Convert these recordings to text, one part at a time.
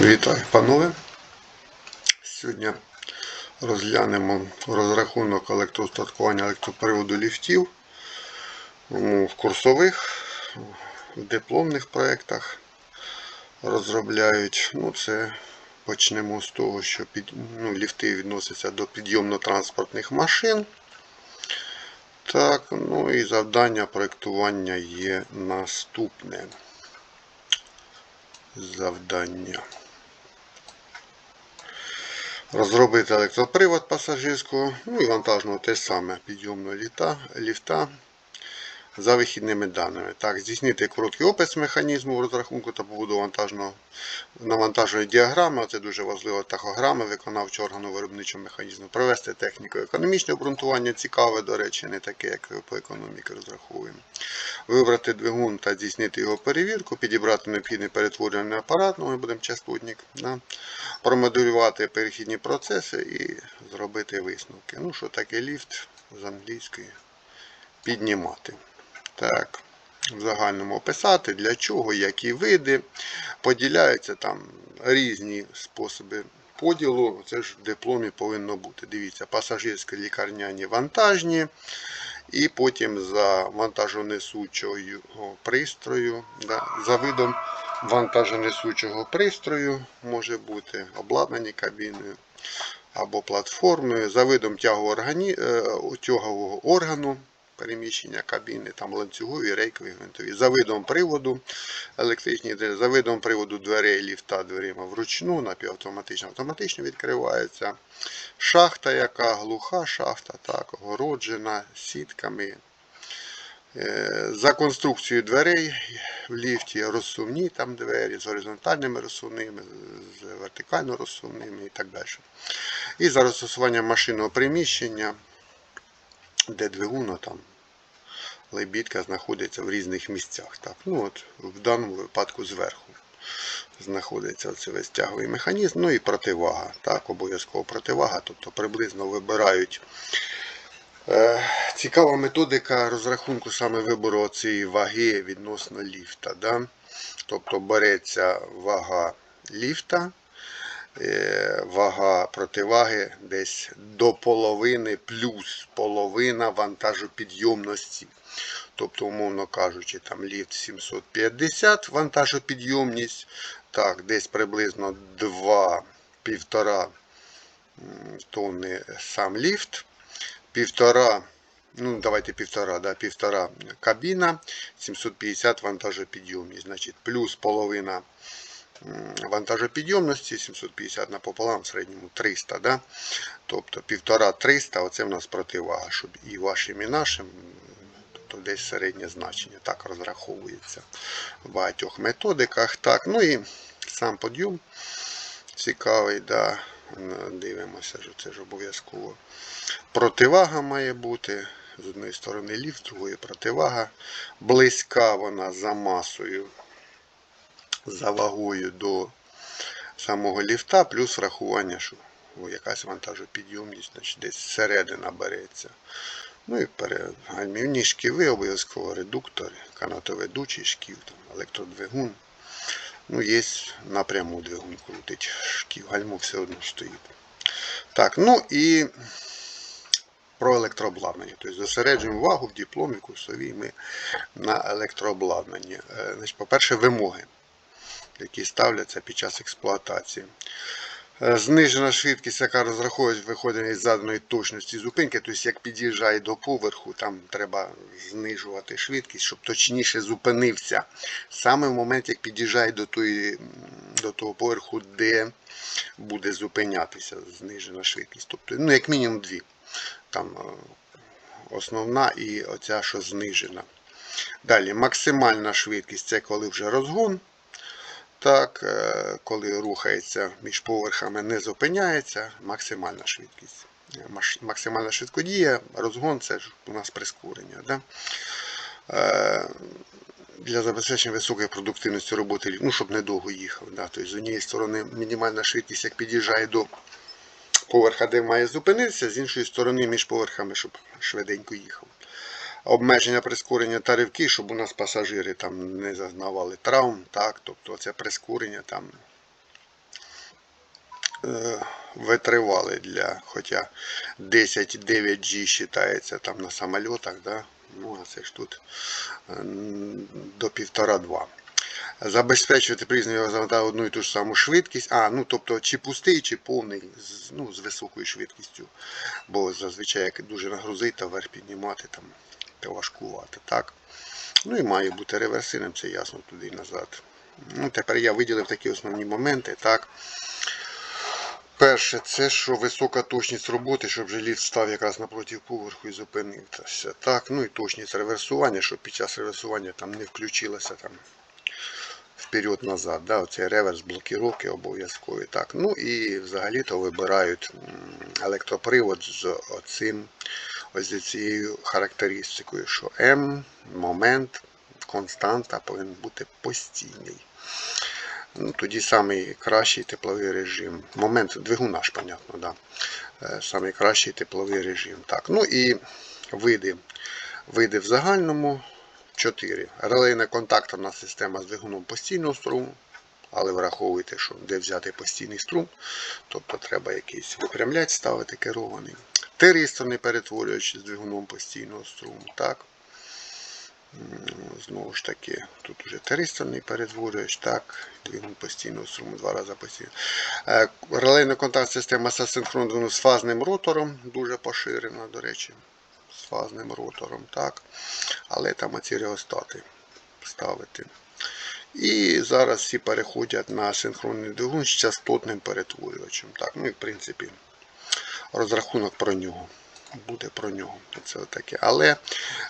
Вітаю, панове. Сьогодні розглянемо розрахунок електроустаткування електроприводу ліфтів Ну, в курсових, в дипломних проєктах розробляють. Ну, це почнемо з того, що під, ну, ліфти відносяться до підйомно-транспортних машин. Так, ну і завдання проєктування є наступне. Завдання. Розробити електропривод пасажирського, ну і вантажного те саме підйомного ліфта, за вихідними даними. Так, здійснити короткий опис механізму розрахунку та вантажного навантажної діаграми, це дуже важливо, тахограми виконавчого органу виробничого механізму, провести техніко-економічне обґрунтування, цікаве, до речі, не таке, як по економіки розраховуємо. Вибрати двигун та здійснити його перевірку, підібрати необхідний перетворювальний апарат, ну ми будемо частотник, да? промоделювати перехідні процеси і зробити висновки. Ну, що таке ліфт з англійської? Піднімати. Так, в загальному описати, для чого, які види. Поділяються там різні способи поділу. Це ж в дипломі повинно бути. Дивіться, пасажирські лікарняні вантажні. І потім за вантажонесучого пристрою, да, за видом вантажонесучого пристрою може бути обладнані кабіною або платформою, за видом тягового, органі... е, тягового органу переміщення кабіни, там ланцюгові, рейкові, гвинтові, за видом приводу електричні, за видом приводу дверей ліфта дверима вручну, напівавтоматично, автоматично відкривається. Шахта, яка глуха шахта, так, огороджена сітками. Е, За конструкцією дверей в ліфті розсувні там двері з горизонтальними розсувними, з вертикально розсувними і так далі. І за застосуванням машинного приміщення, де двигуна там лебідка знаходиться в різних місцях. Так, ну от В даному випадку зверху знаходиться цей весь тяговий механізм, ну і противага. Так, Обов'язково противага, тобто приблизно вибирають. Е, Цікава методика розрахунку саме вибору цієї ваги відносно ліфта. Да? Тобто береться вага ліфта, вага противаги десь до половини плюс половина вантажопідйомності. Тобто, умовно кажучи, там ліфт 750 вантажопідйомність, так, десь приблизно 2-1,5 тонни сам ліфт, півтора, ну давайте півтора, да, півтора кабіна, 750 вантажопідйомність, значить плюс половина вантажопідйомності, 750 напополам, в середньому 300, да? тобто півтора 300, оце в нас противага, щоб і вашим, і нашим, тобто десь середнє значення, так розраховується в багатьох методиках. Так, ну і сам подйом цікавий, да. дивимося, що це ж обов'язково. Противага має бути. З однієї сторони ліфт, з другої противага. Близька вона за масою, за вагою до самого ліфта, плюс врахування, що якась вантажопідйомність, значить десь зсередина береться. Ну і гальмівні шківи, обов'язково редуктори, канатоведучий шків, там, електродвигун. Ну, є напряму двигун крутить, шків, гальмо все одно стоїть. Так, ну і про електрообладнання. Тобто зосереджуємо увагу в дипломі курсовій ми на електрообладнанні. Е, По-перше, вимоги, які ставляться під час експлуатації. Е, Знижена швидкість, яка розраховується, виходить із заданої точності зупинки, тобто як під'їжджає до поверху, там треба знижувати швидкість, щоб точніше зупинився. Саме в момент, як під'їжджає до, тої, до того поверху, де буде зупинятися знижена швидкість. Тобто, ну, як мінімум дві. Там е, основна і оця, що знижена. Далі максимальна швидкість це коли вже розгон. Так, е, коли рухається між поверхами, не зупиняється, максимальна швидкість. Маш- Максимальна швидкодія, розгон це ж у нас прискорення. Да? Е, Для забезпечення високої продуктивності роботи, ну, щоб недовго їхав. Да? Тобто, з однієї сторони, мінімальна швидкість, як під'їжджає до поверха, де має зупинитися, з іншої сторони, між поверхами, щоб швиденько їхав обмеження прискорення та ривки, щоб у нас пасажири там не зазнавали травм. Так? Тобто це прискорення там е, витривалий для, хоча 10-9G вважається там на самольотах, да? ну а це ж тут е, до 1,5-2. Забезпечувати признання завантаження одну і ту ж саму швидкість. А, ну тобто чи пустий, чи повний, ну, з високою швидкістю. Бо зазвичай як дуже нагрузить та вверх піднімати там, та важкувати. Так? Ну і має бути реверсивним, це ясно туди і назад. Ну, тепер я виділив такі основні моменти. Так. Перше, це що висока точність роботи, щоб же ліфт став якраз напроти поверху і зупинився. Так, ну і точність реверсування, щоб під час реверсування там не включилося там вперед-назад. Да, оцей реверс блокіровки обов'язкові. Так. Ну і взагалі-то вибирають електропривод з оцим, ось з цією характеристикою, що М, момент, константа повинен бути постійний. Ну, тоді самий кращий тепловий режим. Момент двигуна ж, понятно, да. Е, Самий кращий тепловий режим. Так, ну і види. Види в загальному 4. Релейна контакторна система з двигуном постійного струму. Але враховуйте, що де взяти постійний струм, тобто треба якийсь випрямляч ставити керований. Теристорний перетворювач з двигуном постійного струму. Так. Знову ж таки, тут уже теристорний перетворювач, так, двигун постійного струму, два рази постійно. Е, Релейно-контакт система з асинхронним двигуном з фазним ротором, дуже поширена, до речі, з фазним ротором, так. Але там оці реостати ставити. І зараз всі переходять на синхронний двигун з частотним перетворювачем. Так, ну і в принципі розрахунок про нього. Буде про нього. Це таке. Але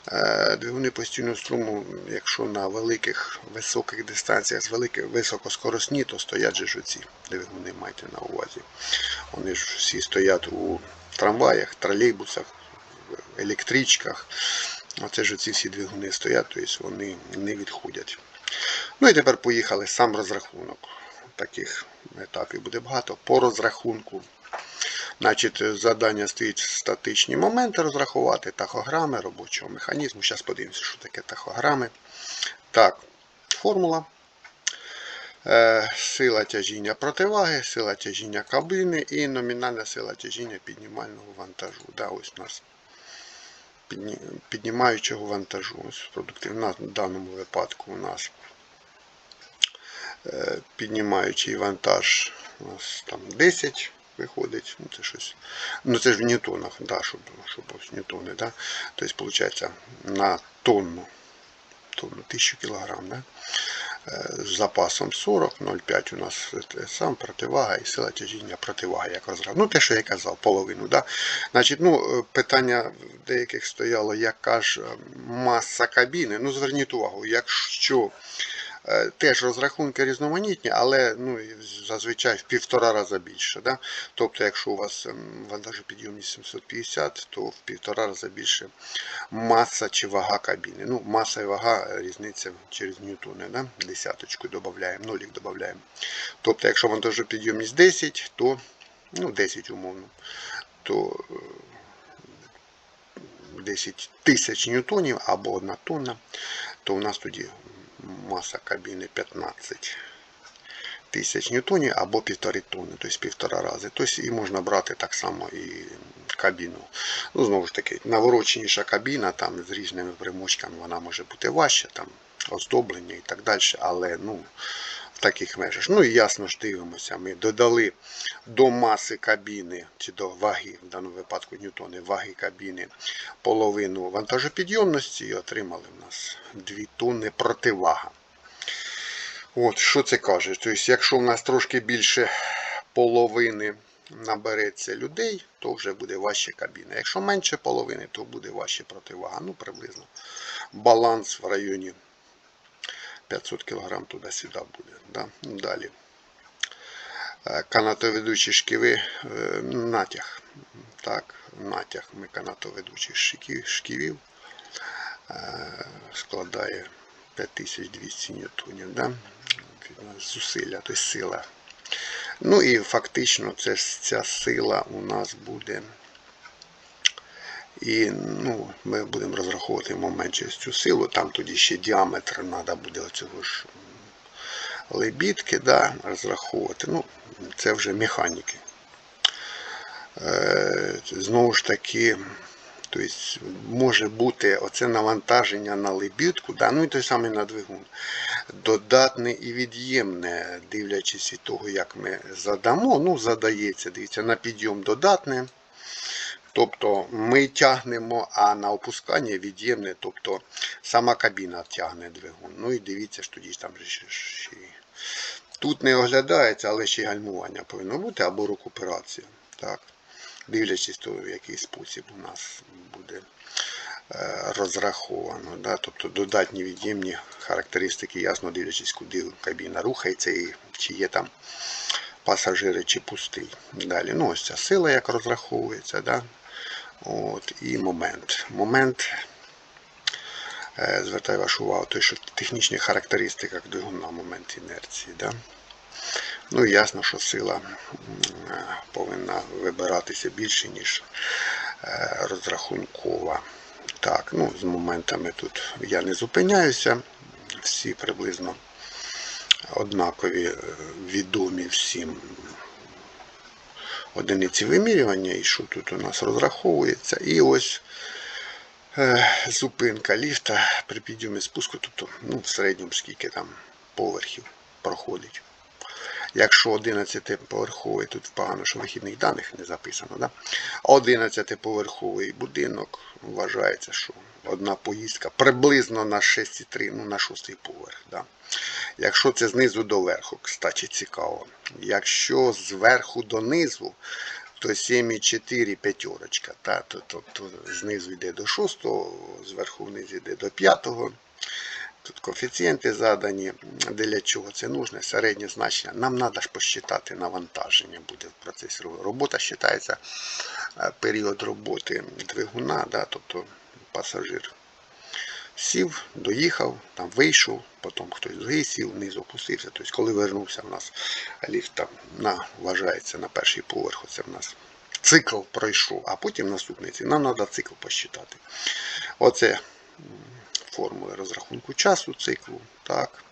е, двигуни постійного струму, якщо на великих високих дистанціях з великих високоскоросні, то стоять же ж оці двигуни, майте на увазі. Вони ж всі стоять у трамваях, тролейбусах, електричках. Оце ж ці всі двигуни стоять, тобто вони не відходять. Ну і тепер поїхали сам розрахунок. Таких етапів буде багато. По розрахунку. Значить, завдання стоїть статичні моменти розрахувати, тахограми робочого механізму. Зараз подивимося, що таке тахограми. Так, формула. Е, Сила тяжіння противаги, сила тяжіння кабини і номінальна сила тяжіння піднімального вантажу. Да, ось у нас піднімаючого вантажу. Ось. На даному випадку у нас е, піднімаючий вантаж у нас там 10 виходить. Ну, це щось. Ну це ж в ньютонах, да, щоб, щоб ньютони, да. Тобто, виходить, на тонну, тонну 1000 кг, да. Е, З запасом 40, 0,5 у нас е, сам противага і сила тяжіння противага, як розрахунок. Ну, те, що я казав, половину. Да? Значить, ну, е, питання деяких стояло, яка ж маса кабіни. Ну, зверніть увагу, якщо теж розрахунки різноманітні, але ну, зазвичай в півтора рази більше. Да? Тобто, якщо у вас ем, вантажопідйомність 750, то в півтора рази більше маса чи вага кабіни. Ну, маса і вага е, різниця через ньютони. Да? Десяточку додаємо, нолік додаємо. Тобто, якщо вантажопідйомність 10, то ну, 10 умовно, то е, 10 тисяч ньютонів або 1 тонна, то у нас тоді маса кабіни 15 тисяч ньютонів або півтори тонни, тобто півтора рази. Тобто і можна брати так само і кабіну. Ну, знову ж таки, навороченіша кабіна там з різними примочками, вона може бути важча, там оздоблення і так далі, але ну, таких межах. Ну і ясно ж дивимося, ми додали до маси кабіни, чи до ваги, в даному випадку ньютони, ваги кабіни половину вантажопідйомності і отримали в нас 2 тонни противага. От, що це каже? Тобто, якщо в нас трошки більше половини набереться людей, то вже буде важче кабіна. Якщо менше половини, то буде важче противага. Ну, приблизно. Баланс в районі 500 кг туди-сюди буде. Да? Далі. Е, Канатоведучі шківи, е, натяг. Так, натяг ми канатоведучих шків- шківів е, складає 5200 ньютонів. Да? Зусилля, тобто сила. Ну і фактично це ця сила у нас буде. І ну, ми будемо розраховувати момент через цю силу. Там тоді ще діаметр треба буде оцього ж лебідки, да, розраховувати. Ну, це вже механіки. Е, знову ж таки, тобто, може бути оце навантаження на лебідку, да, ну і той самий на двигун. Додатне і від'ємне, дивлячись від того, як ми задамо, ну, задається, дивіться, на підйом додатне. Тобто ми тягнемо, а на опускання від'ємне, тобто сама кабіна тягне двигун. Ну і дивіться, що тоді там ще. Тут не оглядається, але ще й гальмування повинно бути або рекуперація. Так. Дивлячись, то в який спосіб у нас буде е, розраховано. Да? Тобто додатні від'ємні характеристики, ясно дивлячись, куди кабіна рухається і чи є там пасажири чи пустий. Далі, ну ось ця сила, як розраховується. Да? От, І момент. Момент, е, звертаю вашу увагу, той, що технічні характеристики двигуна момент інерції. Да? Ну і ясно, що сила е, повинна вибиратися більше, ніж е, розрахункова. Так, ну з моментами тут я не зупиняюся. Всі приблизно однакові, відомі всім одиниці вимірювання, і що тут у нас розраховується. І ось е, зупинка ліфта при підйомі спуску, тобто ну, в середньому скільки там поверхів проходить. Якщо 11-поверховий, тут погано, що вихідних даних не записано, да? 11-поверховий будинок вважається, що одна поїздка приблизно на 6,3, ну на 6 поверх. Да? Якщо це знизу до верху, кстати, цікаво. Якщо зверху до низу, то 7,4 п'ятерочка. Та, то, то, то знизу йде до 6, зверху вниз йде до 5. Тут коефіцієнти задані, для чого це нужне, середнє значення. Нам треба ж посчитати навантаження буде в процесі роботи. Робота вважається період роботи двигуна, да, тобто пасажир сів, доїхав, там вийшов, потім хтось другий сів, вниз опустився. Тобто, коли вернувся, у нас ліфт там на, вважається на перший поверх, це в нас цикл пройшов, а потім наступний цикл. Нам треба цикл посчитати. Оце формули розрахунку часу циклу. Так.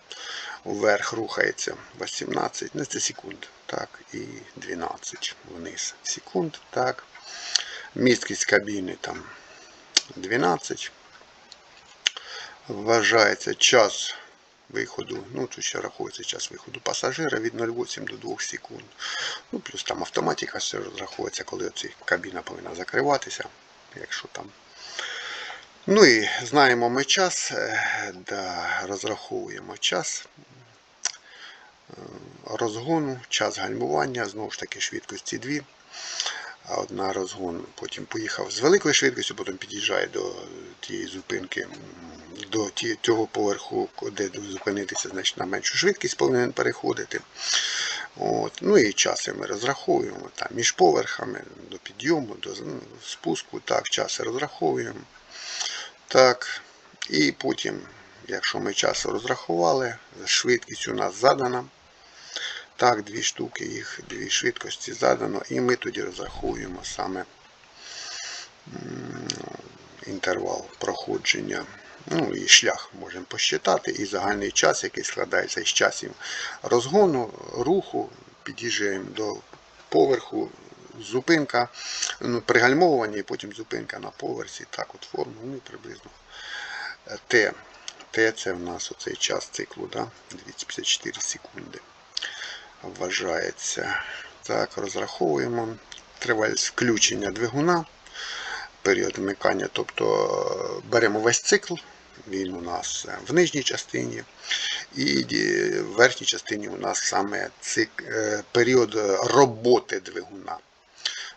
Вверх рухається 18, не це секунд. Так, і 12 вниз секунд. Так. Місткість кабіни там 12. Вважається час виходу, ну тут ще рахується час виходу пасажира від 0,8 до 2 секунд. Ну, плюс там автоматика все розраховується, коли оці кабіна повинна закриватися, якщо там. Ну і знаємо ми час, е, да, розраховуємо час е, розгону, час гальмування, знову ж таки швидкості 2. А одна розгон потім поїхав з великою швидкістю, потім під'їжджає до тієї зупинки, до цього поверху, де зупинитися, значить на меншу швидкість повинен переходити. От. Ну і часи ми розраховуємо там, між поверхами до підйому, до ну, спуску, так, часи розраховуємо. Так. І потім, якщо ми час розрахували, швидкість у нас задана. Так, дві штуки, їх дві швидкості задано, і ми тоді розраховуємо саме інтервал проходження. Ну і шлях можемо посчитати, і загальний час, який складається із часів розгону, руху, під'їжджаємо до поверху, зупинка, ну, пригальмовування і потім зупинка на поверсі. Так от форму, ну і приблизно Т. Т це в нас оцей час циклу, да? 254 секунди вважається. Так, розраховуємо. Тривалість включення двигуна, період вмикання, тобто е, беремо весь цикл, він у нас в нижній частині, і в верхній частині у нас саме цик, е, період роботи двигуна.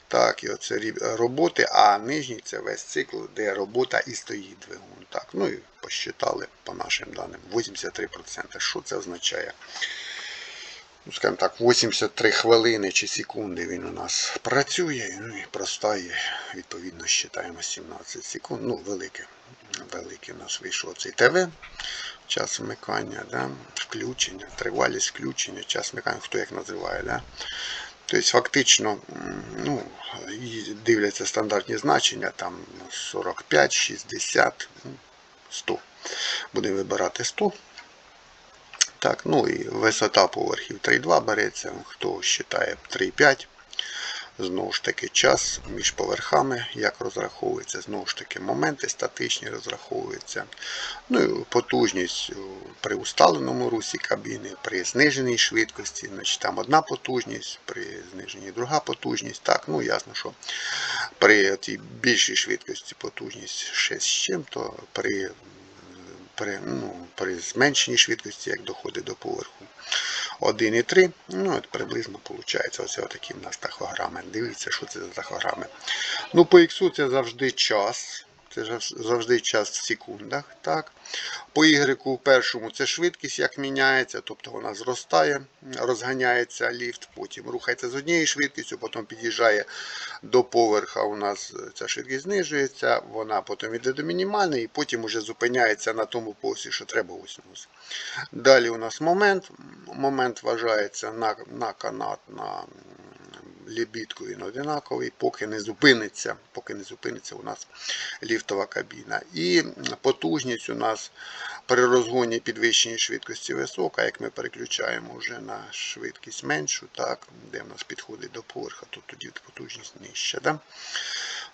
Так, і оце роботи, а нижній це весь цикл, де робота і стоїть двигун. Так, ну і посчитали по нашим даним 83%. Що це означає? Ну, скажімо так, 83 хвилини чи секунди він у нас працює, ну і простає, відповідно, считаємо 17 секунд. Ну, велике. Великий у нас вийшов цей ТВ, час вмикання, да? включення, тривалість включення, час вмикання, хто як називає. Да? Тобто фактично ну, дивляться стандартні значення, там 45, 60, ну, 100. Будемо вибирати 100. Так, ну і висота поверхів 3,2 береться, хто вважає 3,5. Знову ж таки, час між поверхами, як розраховується, знову ж таки, моменти статичні розраховуються. Ну і потужність при усталеному русі кабіни, при зниженій швидкості, значить там одна потужність, при зниженій друга потужність. Так, ну ясно, що при тій більшій швидкості потужність 6 з чим-то, при, при, ну, при зменшеній швидкості, як доходить до поверху. 1,3. Ну, приблизно виходить. Ось такі в нас тахограми. Дивіться, що це за тахограми. Ну, по іксу це завжди час. Це завжди час в секундах. Так. По Y першому це швидкість, як міняється, тобто вона зростає, розганяється ліфт, потім рухається з однією швидкістю, потім під'їжджає до поверха. У нас ця швидкість знижується, вона потім йде до мінімальної, і потім вже зупиняється на тому посі, що треба ось. Далі у нас момент. Момент вважається на, на канат, на лібідку він одинаковий, поки не зупиниться, поки не зупиниться у нас ліфтова кабіна. І потужність у нас при розгоні підвищеній швидкості висока, як ми переключаємо вже на швидкість меншу, так, де в нас підходить до поверха, то тоді потужність нижча. Да?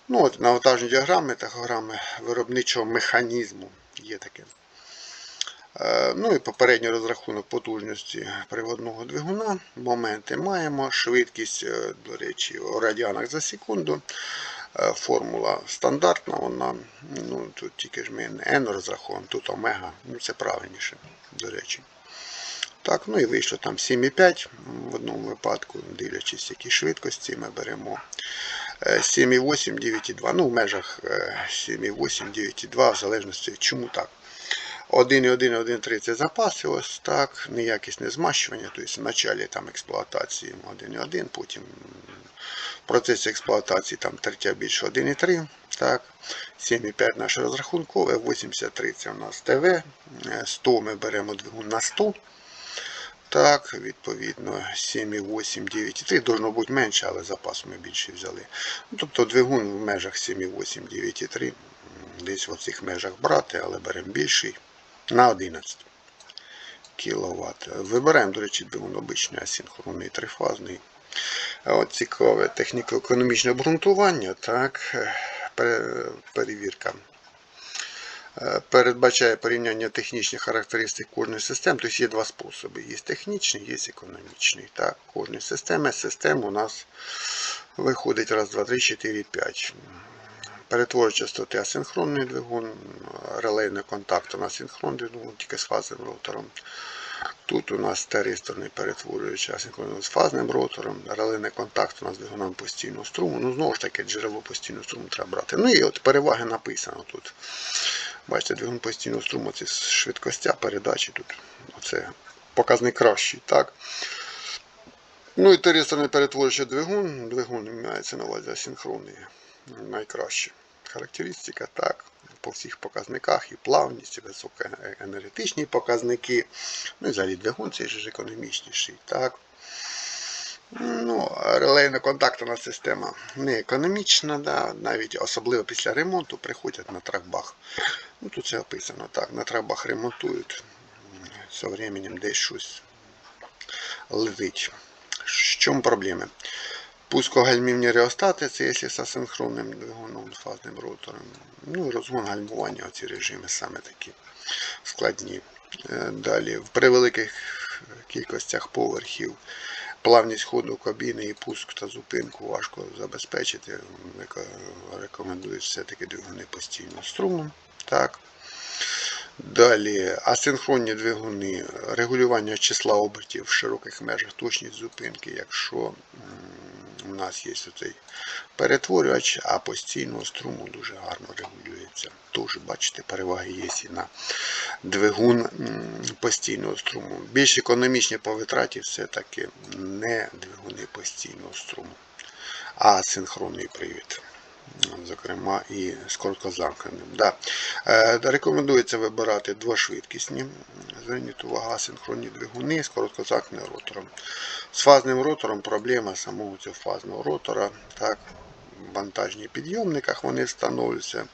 Ну, от, Навантажні діаграми, тахограми виробничого механізму є таке. Е, Ну і попередній розрахунок потужності приводного двигуна. Моменти маємо. Швидкість, е, до речі, у радіанах за секунду. Е, Формула стандартна, вона, ну тут тільки ж ми N розраховуємо, тут омега, ну це правильніше, до речі. Так, ну і вийшло там 7,5 в одному випадку, дивлячись, які швидкості ми беремо. 7,8, 9,2. Ну, в межах 7,8, 9,2, в залежності чому так. 1,1, 1,3 це запаси, ось так, неякісне змащування, тобто в началі там експлуатації 1,1, потім в процесі експлуатації там третя більше 1,3, так, 7,5 наше розрахункове, 83 це у нас ТВ, 100 ми беремо двигун на 100. Так, відповідно, 7,8, 9,3, должно бути менше, але запас ми більше взяли. Ну, Тобто двигун в межах 7,8, 9,3, десь в цих межах брати, але беремо більший на 11 кВт. Вибираємо, до речі, обичний асинхронний трифазний. От Цікаве техніко-економічне обґрунтування. Так, перевірка. Передбачає порівняння технічних характеристик кожної системи. Тобто є два способи. Є технічний, є економічний. Так, Кожної системи. Систем у нас виходить раз, два, три, 4, 5. Перетворює частоти асинхронний двигун, релейний контакт на синхронний двигун, тільки з фазним ротором. Тут у нас теристорний перетворюючи асинхронний з фазним ротором, релейний контакт у нас двигуном постійного струму. Ну, знову ж таки, джерело постійного струму треба брати. Ну і от переваги написано тут. Бачите, двигун постійного струму це швидкостя передачі тут. Оце показник кращий. так. Ну і теристорний перетворюючий двигун, двигун мається на увазі асинхронний найкраще. Характеристика, так, по всіх показниках, і плавність, і високоенергетичні показники. Ну і взагалі двигун цей ж економічніший. так. Ну, Релейна контактна система не економічна, да, навіть особливо після ремонту приходять на тракбах. Ну, Тут це описано так, на тракбах ремонтують. З часом десь щось летить. В чому проблеми? Пускогальмівні реостати, це якщо з асинхронним двигуном, фазним ротором. Ну і розгон гальмування, оці режими саме такі складні. Е, далі, в превеликих кількостях поверхів плавність ходу кабіни і пуск та зупинку важко забезпечити. Рекомендують все-таки двигуни постійно струмом. Так. Далі асинхронні двигуни, регулювання числа обертів в широких межах, точність зупинки, якщо у нас є цей перетворювач, а постійного струму дуже гарно регулюється. Тож, бачите, переваги є і на двигун постійного струму. Більш економічні по витраті все-таки не двигуни постійного струму, а синхронний привід. Зокрема, і з. Да. Е, рекомендується вибирати двошвидкісні. Зверніть увагу, асинхронні двигуни з короткозамкненим ротором. З фазним ротором проблема самого цього фазного ротора. Так, В вантажних підйомниках вони встановлюються.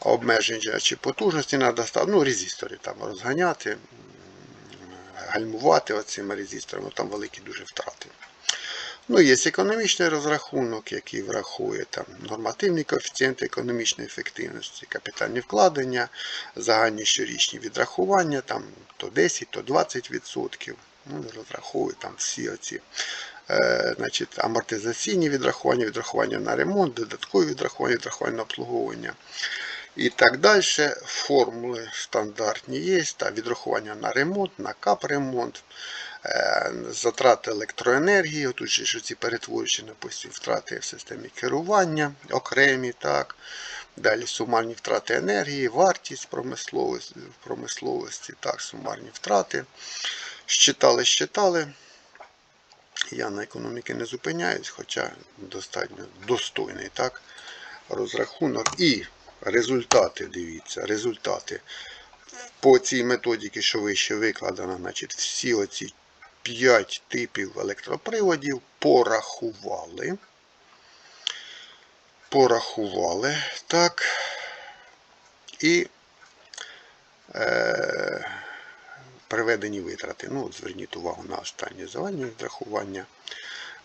Обмеження чи потужності треба ну, резистори там розганяти, гальмувати оцими резисторами, там великі дуже втрати. Ну, є економічний розрахунок, який врахує там нормативні коефіцієнти економічної ефективності, капітальні вкладення, загальні щорічні відрахування, там то 10, то 20%. Ну, розраховує там всі оці е, значить, амортизаційні відрахування, відрахування на ремонт, додаткові відрахування, відрахування на обслуговування. І так далі. Формули стандартні є, та відрахування на ремонт, на капремонт, затрати електроенергії, тут же ці перетворюючі на втрати в системі керування, окремі, так. Далі сумарні втрати енергії, вартість промисловості, промисловості, так, сумарні втрати. Щитали, щитали. Я на економіки не зупиняюсь, хоча достатньо достойний так, розрахунок. І результати, дивіться, результати. По цій методиці, що вище викладено, значить, всі оці 5 типів електроприводів порахували. Порахували, так. І е, приведені витрати. Ну, зверніть увагу на останнє загальне відрахування.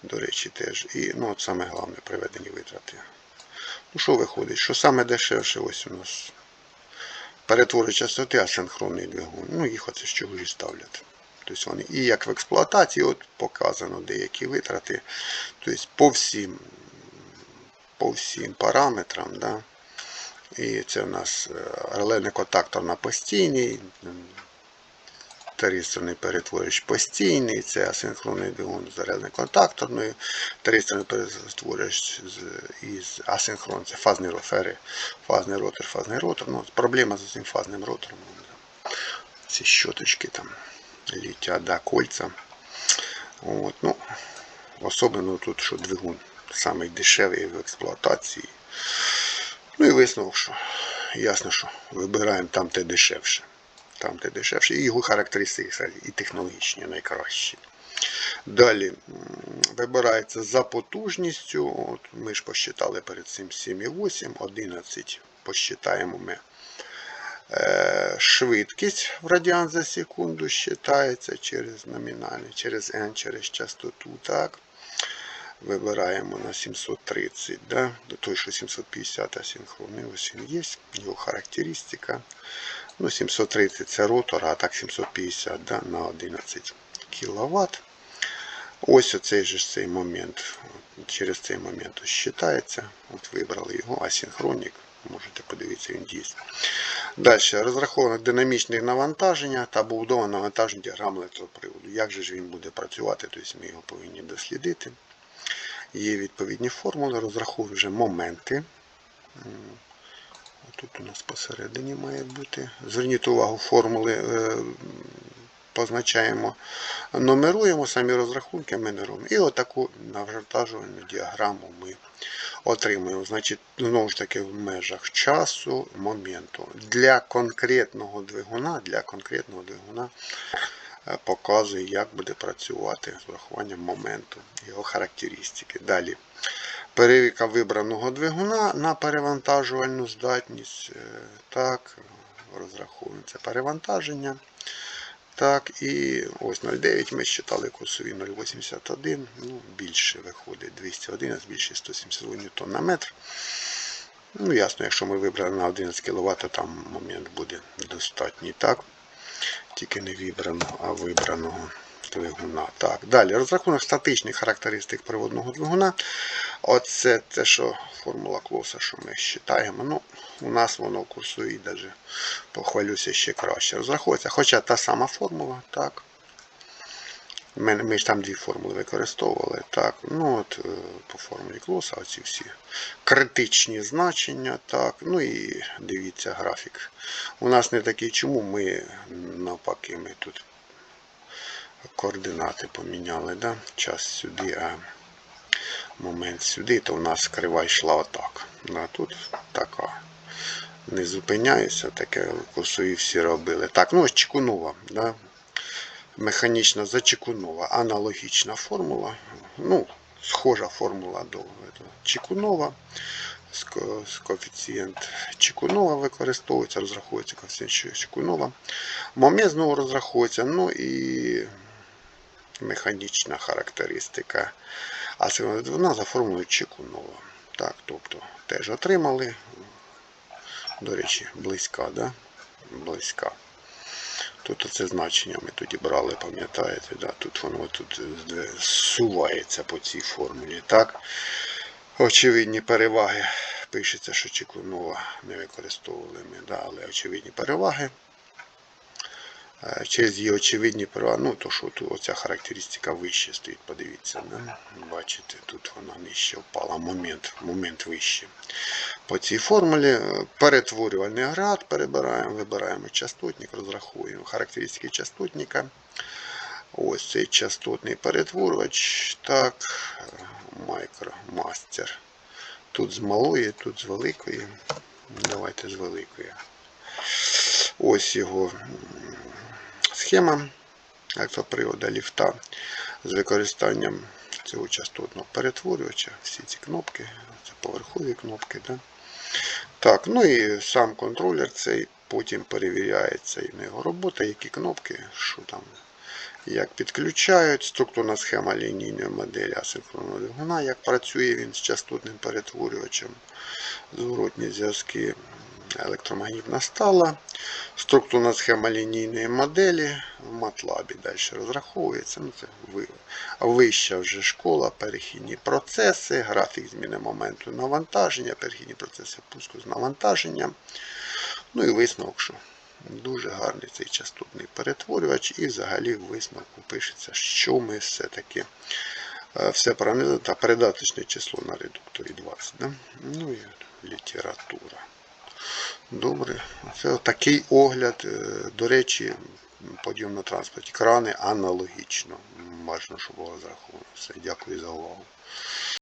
До речі, теж. І ну, от саме головне приведені витрати. Ну, що виходить? Що саме дешевше ось у нас перетвори частоти асинхронний двигун. Ну, їх оце з чого і ставлять. Тобто вони і як в експлуатації, от показано деякі витрати. Тобто по всім, по всім параметрам. Да? І це у нас релейний контактор на постійній, Таристорний перетворювач постійний, це асинхронний двигун з релейно-контакторною, таристорний перетворювач із асинхрон, це фазний рофери, фазний ротор, фазний ротор. Ну, Проблема з цим фазним ротором. Ці щоточки там літять, да, кольця. От, ну, Особливо тут, що двигун самий дешевий в експлуатації. Ну і висновок, що ясно, що вибираємо там, де дешевше там де дешевше, і його характеристики і технологічні найкращі. Далі вибирається за потужністю. От Ми ж посчитали перед цим 7,8, 11 посчитаємо ми. Е, швидкість в радіан за секунду считається через номінальний, через N, через частоту. так. Вибираємо на 730, да? той, що 750 асинхронний, ось він є, його характеристика. Ну, 730 це ротор, а так 750 да, на 11 кВт. Ось оцей же цей момент. Через цей момент ось Вибрали його, асинхронік. Можете подивитися, він дійсно. Далі розраховано динамічне навантаження та побудовано навантаження діаграми електроприводу. Як же ж він буде працювати, тобто ми його повинні дослідити. Є відповідні формули, розраховую вже моменти. Тут у нас посередині має бути. Зверніть увагу, формули е, позначаємо, номеруємо самі розрахунки, ми не робимо. І отаку навантажувальну діаграму ми отримуємо. Значить, знову ж таки, в межах часу, моменту. Для конкретного двигуна, для конкретного двигуна е, показує, як буде працювати з врахуванням моменту, його характеристики. Далі. Перевірка вибраного двигуна на перевантажувальну здатність. Е, так, розраховуємо це перевантаження. Так, і ось 0,9 ми считали курсові 0,81, ну, більше виходить 211, більше 171 ньютон на метр. Ну, ясно, якщо ми вибрали на 11 кВт, то там момент буде достатній. так. Тільки не вибраного, а вибраного двигуна. Так, Далі розрахунок статичних характеристик приводного двигуна. Оце те, що формула клоса, що ми вважаємо. Ну, У нас воно курсовій навіть похвалюся ще краще. Розраховується. Хоча та сама формула. так. Ми, ми ж там дві формули використовували. так, ну от е, По формулі клоса оці всі критичні значення. так, Ну і дивіться графік. У нас не такий, чому ми навпаки ми тут координати поміняли. да? Час сюди, а момент сюди, то у нас крива йшла отак. А тут така. Не зупиняюся, таке курсові всі робили. Так, ну ось Чекунова. Да? Механічна зачекунова. Аналогічна формула. Ну, схожа формула до Чекунова. коефіцієнт Чикунова використовується, розраховується коефіцієнт Чикунова. Момент знову розраховується, ну і механічна характеристика асинхронного двигуна за формулою Чикунова. Так, тобто теж отримали. До речі, близька, да? Близька. Тут оце значення ми тоді брали, пам'ятаєте, да? тут воно тут зсувається по цій формулі. Так? Очевидні переваги. Пишеться, що Чекунова не використовували ми, да? але очевидні переваги. Е, Через її очевидні переваги, ну то що тут оця характеристика вище стоїть, подивіться, да? бачите, тут вона нижче впала, момент, момент вище. По цій формулі е, перетворювальний агрегат перебираємо, вибираємо частотник, розраховуємо характеристики частотника. Ось цей частотний перетворювач, так, майкромастер. Тут з малої, тут з великої. Давайте з великої. Ось його схема електропривода ліфта з використанням цього частотного перетворювача. Всі ці кнопки, це поверхові кнопки. Да? Так, ну і сам контролер цей потім перевіряється і на його робота, які кнопки, що там, як підключають, структурна схема лінійної моделі асинхронного двигуна, як працює він з частотним перетворювачем, зворотні зв'язки, електромагнітна стала, структурна схема лінійної моделі в MATLAB далі розраховується. Ну, це вища вже школа, перехідні процеси, графік зміни моменту навантаження, перехідні процеси пуску з навантаженням. Ну і висновок, що дуже гарний цей частотний перетворювач, і взагалі в висновку пишеться, що ми все-таки е, все пронизано та передаточне число на редукторі 20. Да? Ну і література. Добре, це такий огляд. Е, До речі, подйом на транспорті. Крани аналогічно. Бачно, що було зраховано. Все, дякую за увагу.